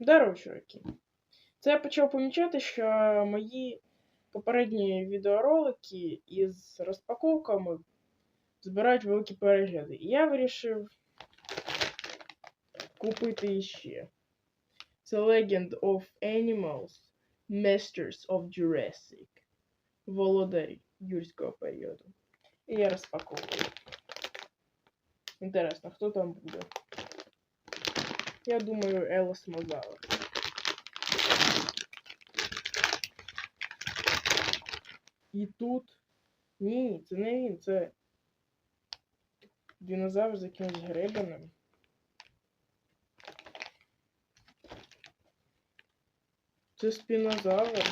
Здорово, чуваки. Це я почав помічати, що мої попередні відеоролики із розпаковками збирають великі перегляди. І я вирішив купити іще. Це Legend of Animals Masters of Jurassic. Володарі юрського періоду. І я розпаковую. Інтересно, хто там буде? Я думаю, Елос Мозавр. І тут. Ні, це не він, це динозавр з якимось гребенем. Це спінозавр.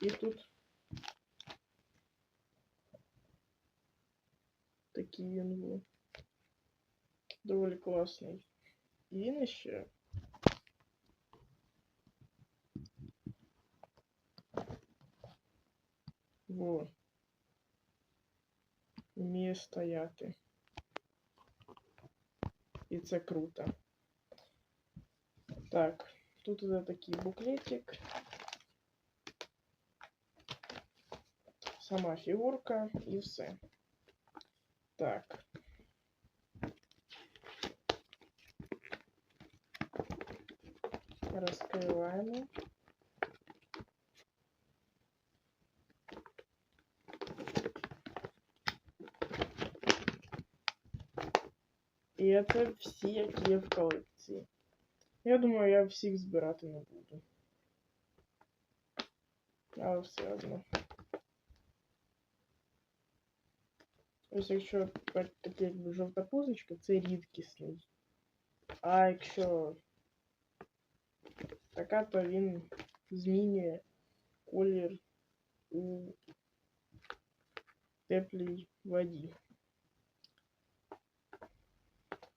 І тут такий він був. Доволі класний. І він ще. Во. Вміє стояти. І це круто. Так, тут уже такий буклетик. Сама фігурка і все. Так. Розкриваємо. І це всі, які є в колекції. Я думаю, я всіх збирати не буду. Але все одно. Ось якщо таке якби жовта позначка, це рідкісний. А якщо така, то він змінює колір у теплій воді.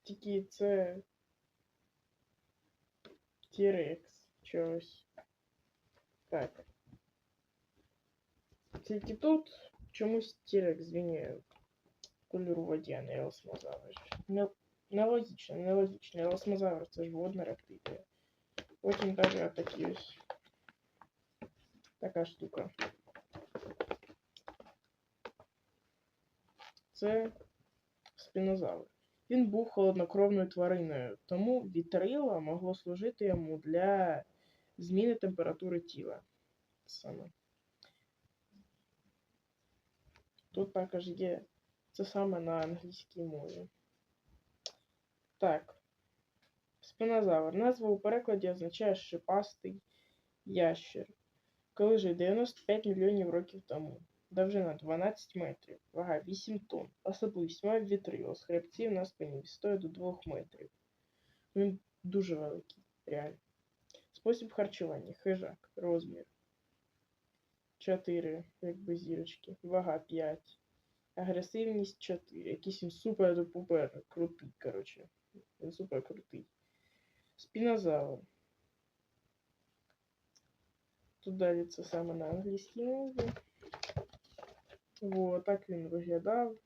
Тільки це Тірекс чогось. Так. Тільки тут чомусь Тірекс змінює колір у воді, а не елосмозавр. Не, нелогічно, нелогічно. Елосмозавр це ж водна рептилія. Потім далі такі ось така штука. Це спінозавр. Він був холоднокровною твариною, тому вітрило могло служити йому для зміни температури тіла. Саме. Тут також є це саме на англійській мові. Так. Спинозавр. Назва у перекладі означає шипастий ящер. Коли жив 95 мільйонів років тому. Довжина 12 метрів, вага 8 тонн. Особливість має вітрило з хребців на спині висотою до 2 метрів. Він дуже великий, реально. Спосіб харчування, хижак, розмір 4, якби зірочки, вага 5. Агресивність 4. Якийсь він супер-пупер крутий, коротше. Він супер крутий. Спінозавр. Тут це саме на англійській мові. Во, так він виглядав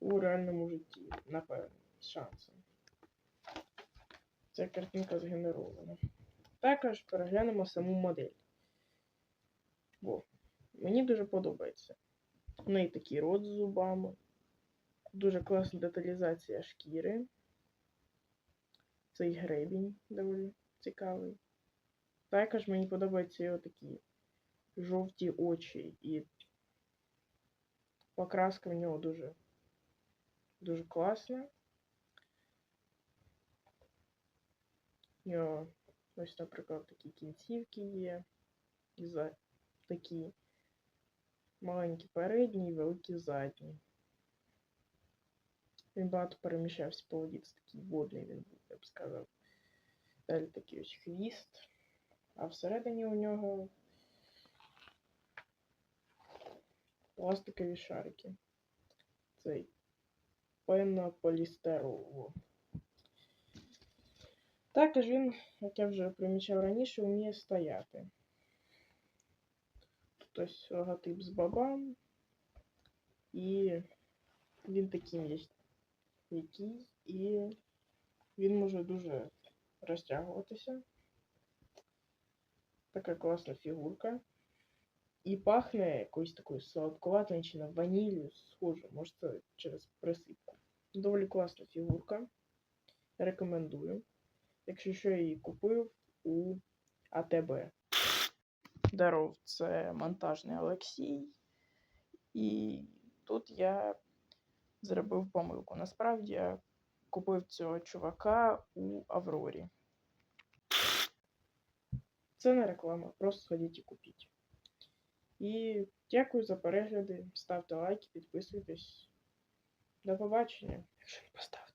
у реальному житті, напевно, з шансом. Ця картинка згенерована. Також переглянемо саму модель. Во. Мені дуже подобається. У неї такий рот з зубами. Дуже класна деталізація шкіри. Цей гребінь доволі цікавий. Також мені подобаються його такі жовті очі і покраска в нього дуже дуже класна. У нього ось, наприклад, такі кінцівки є. І за такі маленькі передні і великі задні. Він багато переміщався по воді, це такий водний він був, я б сказав. Далі такий ось хвіст. А всередині у нього пластикові шарики. Цей пенополістирол. Також він, як я вже примічав раніше, вміє стояти. Тут ось логотип з бабам. І він такий є, який, і він може дуже розтягуватися. Така класна фігурка. І пахне якоюсь такою солодкуватою чи на ванілью схоже. Може це через присипку. Доволі класна фігурка. Рекомендую. Якщо що я її купив у АТБ. Даров, це монтажний Олексій. І тут я зробив помилку. Насправді я купив цього чувака у Аврорі. Це не реклама, просто сходіть і купіть. І дякую за перегляди. Ставте лайки, підписуйтесь. До побачення, якщо не поставили.